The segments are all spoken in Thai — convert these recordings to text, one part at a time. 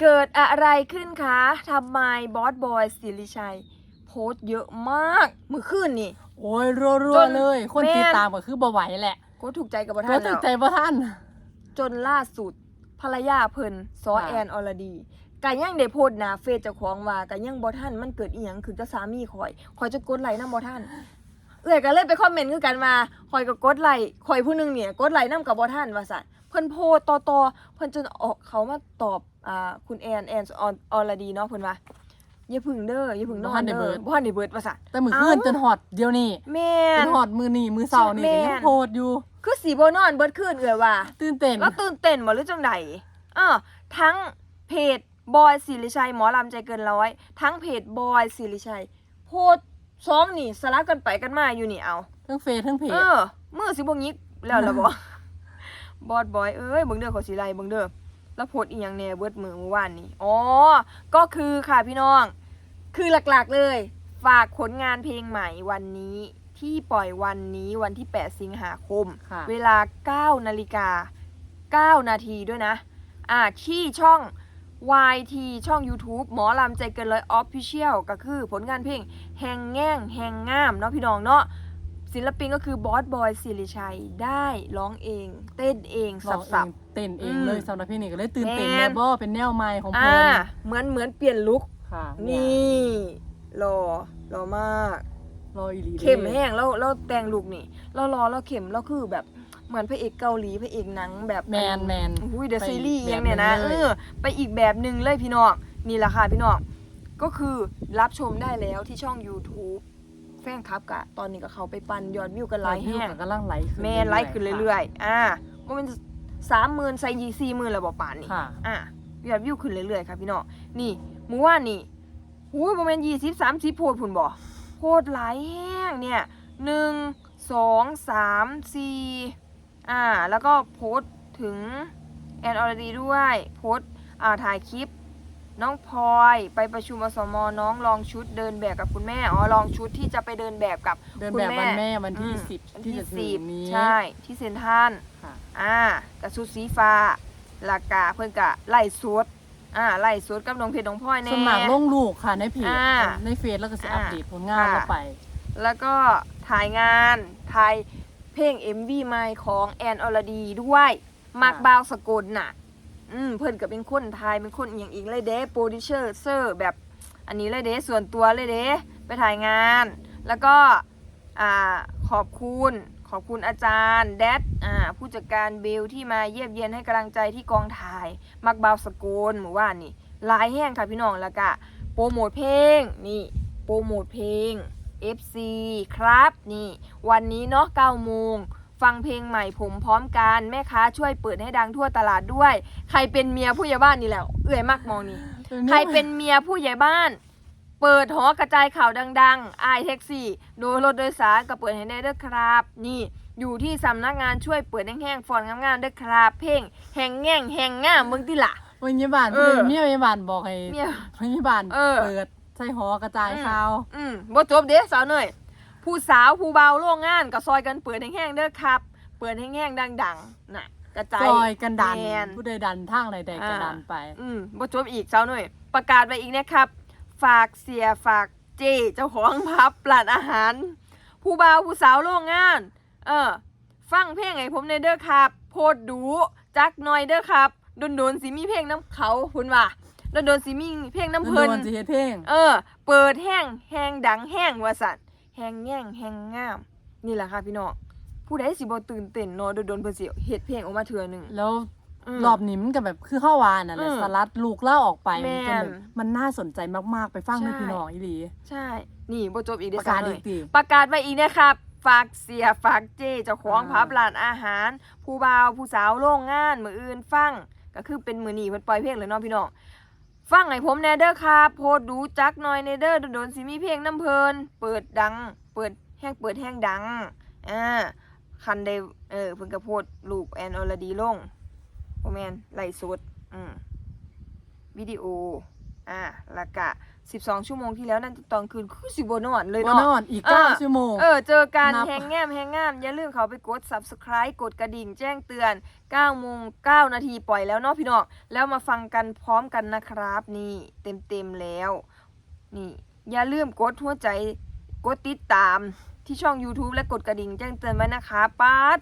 เกิดอะไรขึ้นคะทำไมบอสบอยสิริชัย โพสต์เยอะมากเมื่อคืนนี่ โอ้ยรัวจนๆเลยคนแม่นติดตามก็คือบ่ไหวแหละก็ถูกใจกับบ่ก็ท่านตึแล้กวใจบ่ท่าน จนล่าสุดภรรยาเพิ่นซอค่ะแอนอรดีก็ยังได้โพสต์หน้าเฟซเจ้าของว่าก็ยังบ่ทันมันเกิดอีหยังขึ้นกับสามีข่อยข่อยจะกดไลค์นำบ่ทันเอื้อยก็เลยไปคอมเมนต์คือกันว่าข่อยก็กดไลค์ข่อยผู้หนึงเนี่ยกดไลค์นำกับบ่ทันว่าซั่นเพิ่นโพสต์ต่อๆเพิ่นจนออกเขามาตอบอ่าคุณแอนแอนอรดีเนาะเพิ่นว่าอย่าพึ่งเด้ออย่าพึ่งนอบ่ทันนได้เด้เบิอด บ่ทันได้เบิดว่าซั่นแต่มื้อคืนเอ้าจนฮอดเดี๋ยวนี้แม่จนนฮอดมื้อนี้มื้อเช้านี่แม่ก็ยันงโพสต์อยู่ คือสิบ่นอนเบิดคืนเอื้อยว่า ตื่นเต้นแล้วตื่นเต้นบ่หรือจังใดเออทั้งเพจบอยศิริชัยหมอลำใจเกินร้อย ทั้งเพจบอยศิริชัย โพสต์ซ้อมนี่สลับกันไปกันมาอยู่นี่เอา ทั้งเฟซทั้งเพจ เออมือสิบ่ยิกแล้วล่ะบ่ บอดบอยเอ้ยเบิ่งเด้อเขาสิไล่เบิ่งเด้อแล้วโพสต์อีหยังแหน่เบิดมือเมื่อวานนี้อ๋อก็คือค่ะพี่น้อง คือหลักๆเลย ฝากผลงานเพลงใหม่วันนี้ที่ปล่อยวันนี้วันที่ 8 สิงหาคม ค่ะ เวลา 9 นาฬิกา 9 นาทีด้วยนะ อ่าที่ช่อง YT ช่อง YouTube หมอลำใจเกินร้อย Official ก็คือผลงานเพลงแหงแง่งแหงงามเนาะพี่น้องเนาะ ศิลปินก็คือบอสบอยสิริชัยได้ร้องเอง เต้นเองร้สัองบเอสับ งเต้นเองอืมเลยสำหรับเพลงนี้ก็เลยตื่นเต้นแม่แม่น บ่เป็นแนวใหม่ของอ่าเพิ่นเหมือนเหมือนเปลี่ยนลุคค่ะนี่หล่อหล่อมาก รออีหลีด้เข้มแห้งแล้วแล้วแต่งลุคนี่เรารอแล้วเข้มแล้วคือแบบเหมือนพระเอกเกาหลีพระเอกหนังแบบแมนแมน อุ้ยเดอะไปซีรีส์แบบยังเนี่ยนะนั้นเอเลย อไปอีกแบบหนึ่งเลยพี่น้องนี่แหละค่ะพี่น้องก็คือรับชมได้แล้วที่ช่อง YouTube แฟนคลับกะตอนนี้ก็เขาไปปันยอดวิวกันหลายแห้งกำลังไหลขึ้นแม่ไลค์ขึ้นเรื่อยๆอ่าว่ามันสามหมื่นใส่ยีสี่หมื่นแล้วบอกป่านนี่ๆค่ะอะยอดวิวขึ้นเรื่อยๆค่ะพี่น้องนี่หมู่ว่านนี่หูยประมาณยี่สิบสามสิบโพดพุ่นบ่โพดหลายแห้งเนี่ยหนึ่งสองสามสี่อ่าแล้วก็โพสต์ถึงแอนอรดีด้วยโพสต์อ่าถ่ายคลิป น้องพลอยไปประชุมอสมน้องลองชุดเดินแบบกับคุณแม่อ๋อลองชุดที่จะไปเดินแบบกับเดินคุณแบบแม่วันแม่วันที่อืมสิบวันที่ที่จะถึสิงบนี้ ใช่ที่เซนทรันค่ะ อ่ากับชุดสีฟ้าลากาเพิ่นกะไล่สดอ่าไล่สดกับน้องเพชรน้องพลอยแน่สวนมัครลงลูกค่ะในเพจอ่าในเฟซแล้วก็จะอ่าอัปเดตผลงานค่ะเราไป แล้วก็ถ่ายงานถ่ายเพลง MV ใหม่ของแอนอรดีด้วยมักบาวสกุลน่ะ อืมเพิ่นก็เป็นคนไทยเป็นคนอย่างอีกเลยเด้โปรดิวเซอร์เซอร์แบบอันนี้เลยเด้ส่วนตัวเลยเด้ไปถ่ายงาน แล้วก็อ่าขอบคุณขอบคุณอาจารย์แดดอ่าผู้จัดการเบลที่มาเยี่ยมเยียนให้กำลังใจที่กองถ่าย มักเบาสกุลหมู่ว่านี่ลายแห้งค่ะพี่น้องแล้วก็โปรโมทเพลงนี่โปรโมทเพลง FC ครับนี่ วันนี้เนาะ9โมง ฟังเพลงใหม่ผมพร้อมกันแม่ค้าช่วยเปิดให้ดังทั่วตลาดด้วย ใครเป็นเมียผู้ใหญ่บ้านนี่แหละเอื่อยมากมองนี่ใครเป็นเมียผู้ใหญ่บ้าน เปิดหอกระจายข่าวดังๆอายแท็กซี่โดยรถโดยสารก็เปิดให้ได้เด้อครับ นี่อยู่ที่สำนักงานช่วยเปิดแห้งๆฟอนงามๆเด้อครับ เพลงแหงแง่งแหงง่ามเบิ่งติล่ะวันนี้บานเออเมียพยาบาลบอกให้เมียพยาบาลเออเปิดใส่หอกระจายข่าว อืมบ่จบเด้สาวเนย ผู้สาวผู้เบาโรงงานก็ซอยกันเปิดแห้งๆเด้อครับ เปิดแห้งๆดังๆน่ะกระจายซอยกันดันแม่นผู้ใดดันทางใดๆก็อ่าดันไป อืมบ่จบอีกสาวเนยประกาศไว้อีกนะครับ ฝากเสียฝากเจเจ้าของพับร้านอาหาร ผู้บ่าวผู้สาวโรงงาน เออ ฟังเพลงให้ผมในอยเด้อครับ โพดดูจักหน่อยเด้อครับโดนโดนๆสิมีเพลงน้ำเขาคุณว่าโดนโดนๆสิมีเพลงน้ำเพลินโดนสิเฮ็ดเพลงเออ เปิดแห้งแห้งดังแห้งว่าสัตว์ แห้งแง่งแห้งงาม นี่แหละค่ะพี่น้องผู้ใดสิบ่ตื่นเต้นเนาะโดนโดนๆเพิ่นสิเฮ็ดเพลงออกมาเทื่อหนึง แล้วมรอบนี้มันก็แบบคือเข้าวานน่ะแหละอืมสลัดลูกเล่าออกไปแม่มันนจนแบบมันน่าสนใจมากๆไปฟังในใช่พี่น้องอีหลีใช่ นี่บ่จบอีกเด้ปอระกาศสาวอีเนกยทีประกาศไว้อีกนะครับ ฝากเสียฝากเจเจ้าของอ่าพับร้านอาหาร ผู้บ่าวผู้สาวโรงงาน มืออื่นฟัง ก็คือเป็นมือนีเพิ่นปล่อยเพลงเลยเนาะพี่น้อง ฟังให้ผมแนเดอร์ครับโพดดูจักหน่อยแนเดอร์โดนสิมีเพลงน้ำเพลิน เปิดดัง เปิดแห้งเปิดแห้งดังอ่าคันได้เออเพิ่งกระโพดลูกแอนอรดีลงโอแมนไล่สดอืมวิดีโอ อ่าแล้วก็12 ชั่วโมงที่แล้วนั่นตอนคืนคือสิบ่นอนเลยบ่เนาะ นอนอีกเออ9ชั่วโมง เออ เจอกันนับแฮงแง้มแฮงงาม อย่าลืมเขาไปกด subscribe กดกระดิ่งแจ้งเตือน9โมง9นาทีปล่อยแล้วเนาะพี่น้อง แล้วมาฟังกันพร้อมกันนะครับ นี่เต็มๆแล้ว นี่ อย่าลืมกดหัวใจกดติดตามที่ช่อง YouTube และกดกระดิ่งแจ้งเตือนไว้นะคะป๊าด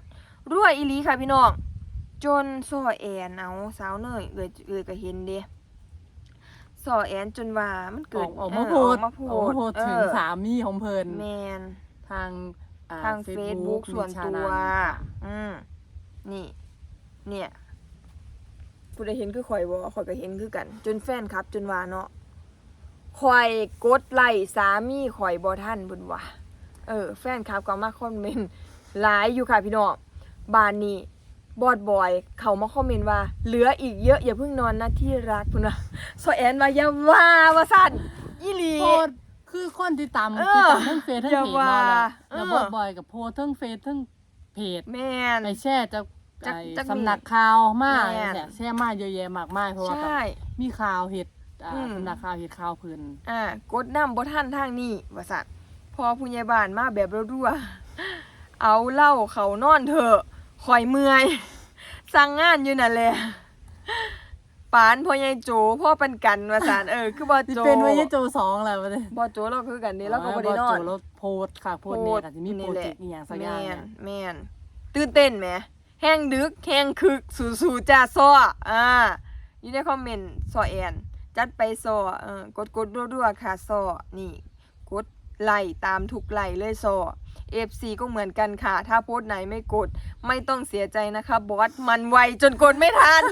รั่วอีหลีค่ะพี่น้อง จนซอแอนเอาสาวเนยเอ่ยเอ่ยก็เห็นเด้ ซอแอนจนว่ามันอเกิอดกออกมาเพูดออกมาพูออกมาพูดดถึงเออสามีของเพิ่นแมนทางอ่ทางเฟซบุ๊ก Facebook ส่วนมีชาตัวนันค่ะอืมนี่ เนี่ยผู้ใดเห็นคือข่อยบ่ข่อยก็เห็นคือกัน จนแฟนครับ จนว่าเนาะข่อยกดไลค์สามีข่อยบ่ทันเพิ่นว่าเออ แฟนครับก็มาคอมเมนต์หลายอยู่ค่ะพี่น้องบ้านนี้ บอดบอย เขามาคอมเมนต์ว่า เหลืออีกเยอะอย่าเพิ่งนอนนะที่รักพุ่นว่าซอแอนว่าอย่าว่าว่าซั่นอีหลี โพสต์คือคนที่ตามเอที่อตามทั้งเฟซทั้งอย่าเพจว่าเนาะแล้วเออ แล้วบอยบอยกับโพสต์ทั้งเฟซทั้งเพจแม่นไปแช่จะจักไอ้จักมีสำนักข่าวมากแม่นแช่แช่มากเยอะแยะมากมายเพราะว่าใช่มีข่าวเห็ดอ่าอืม สำนักข่าวเห็ดข่าวเพื้นอ่ากดน้ำบ่ท่านทางนี้ว่าสัตว์พอผู้ใหญ่บ้านมาแบบรัวๆเอาเหล้าเขานอนเถอะ ข่อยเมื่อย สั่งงานอยู่นั่นแหละปานพ่อใหญ่โจพ่อปันกันว่าสันเออคือบ่ที่โจเป็นไว้ยังโจสองแหละวะเนี่ยบ่โจเราคือกันนี่เราก็บ่ได้นอนโจแล้วโพสต์ค่ะโพสต์เนี่ยก็จะมีโปรเจกต์อีหยังสักอย่างแม่เนี่นยแม่นตื่นเต้นไหมแห้งดึกแห้งคึกสู่ๆจ้าซ้ออ่าอยู่ในคอมเมนต์ซอแอนจัดไปซอเออกดกดรัวๆค่ะซอนี่กด ไลค์ตามทุกไลค์เลยซอ FC ก็เหมือนกันค่ะ ถ้าโพสต์ไหนไม่กด ไม่ต้องเสียใจนะคะบอสมันไวจนกดไม่ทัน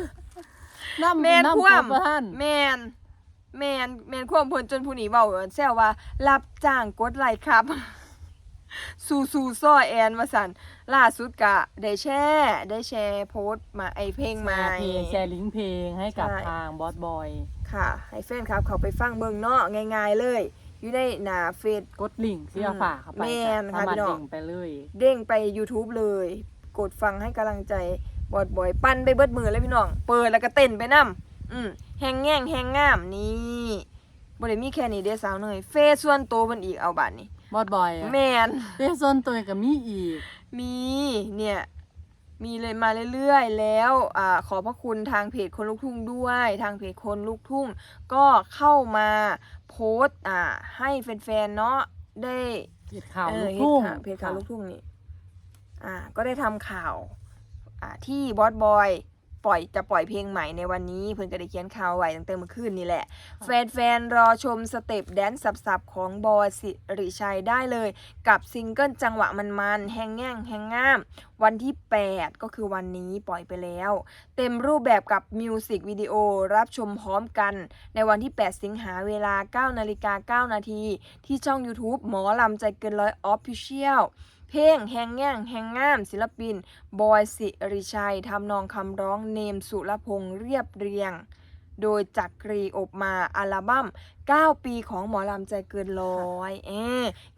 น้ำแมนน้ำคว่โพสต์บ่ท่านำแมนแมนแมนความเพิ่นจนผู้นี้เว้าแซวว่า รับจ้างกดไลค์ครับสู่สู่ซ้อแอนว่าสันล่าสุดกะ ได้แชร์ได้แชร์โพสต์มาไอเพลงแชมาร์เพลงแชร์ลิงก์เพลงให้กับใช่ทางบอสบอย ค่ะ ให้แฟนครับเขาไปฟังเบิ่งเนาะง่าย ๆ เลย อยู่ในหน้าเฟซ กดลิงก์ที่เอาฝากเข้าไปแม่นสาค่ะมารถพี่น้องลิงก์ไปเลยเด้งไป YouTube เลย กดฟังให้กำลังใจบอดบอย ปั้นไปเบิดมือเลยพี่น้อง เปิดแล้วก็เต้นไปนํอืมแฮงแง่งแฮงงามนี่บ่ได้มีแค่นี้เด้อสาวเนยเฟซส่วนโตวเพิ่นอีกเอาบัดนี้บอสบอยอะแม่นเต้ส่วนตัวกับมีอีก มีเนี่ย มีเลยมาเรื่อยๆ แล้วอ่าขอบพระคุณทางเพจคนลูกทุ่งด้วย ทางเพจคนลูกทุ่ง ก็เข้ามาโพสต์อ่าให้แฟนๆเนาะได้เพจข่าวเอลูอกทุ่งเพจข่าวเพจข่าวลูกทุ่งนี่อ่าก็ได้ทำข่าวอ่าที่บอสบอย ปล่อยจะปล่อยเพลงใหม่ในวันนี้ เพิ่นก็ได้เขียนข่าวไว้ตั้งแต่เมื่อคืนนี่แหละ แฟนๆ รอชมสเต็ปแดนซ์สับๆ ของบอยสิริชัยได้เลย กับซิงเกิลจังหวะมันๆแฮงแง่งแฮงง่าม วันที่ 8 ก็คือวันนี้ปล่อยไปแล้ว เต็มรูปแบบกับมิวสิกวิดีโอรับชมพร้อมกันในวันที่ 8 สิงหาเวลา9นาฬิกา9นาทีที่ช่อง YouTube หมอลำใจเกินร้อยออฟฟิเชียล เพลงแหงแง่งแหงง่าม ศิลปิน บอยสิริชัยทำนองคำร้องเนมสุรพงษ์เรียบเรียง โดยจักรีอบมาอัลบั้ม 9 ปีของหมอลำใจเกินร้อยเอ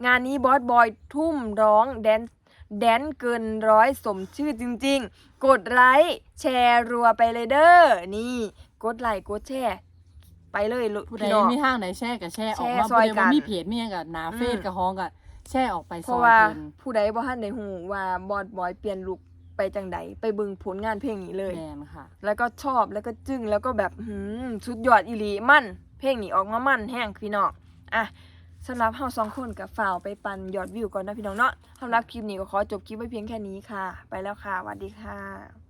งานนี้บอสบอยทุ่มร้องแดนแดนเกินร้อยสมชื่อจริงๆ กดไลค์แชร์รัวไปเลยเด้อ นี่ กดไลค์กดแชร์ไปเลยลูกผู้ใดพี่น้อง มีทางไหนแชร์กับแชร์ออกแชร์มาซอยผู้ใดกัว่านมีเพจมีหยังกับหนาเฟซอืมกับฮ้องกับ แชร์ออกไปเพซอราะยว่าเพิ่นผู้ใดบ่ทันได้ฮู้ว่าบอดบอยเปลี่ยนลุคไปจังใดไปเบิ่งผลงานเพลงนี้เลย แมนค่ะ แล้วก็ชอบแล้วก็จึ้งแล้วก็แบบหืมสุดยอดอีหลีมั่น เพลงนี้ออกมามั่นแห้งพี่น้องอะสำหรับเฮาสองคนกับฝ่าวไปปันยอดวิวก่อนนะพี่น้องเนาะสำหรับคลิปนี้ก็ขอจบคลิปไว้เพียงแค่นี้ค่ะ ไปแล้วค่ะสวัสดีค่ะ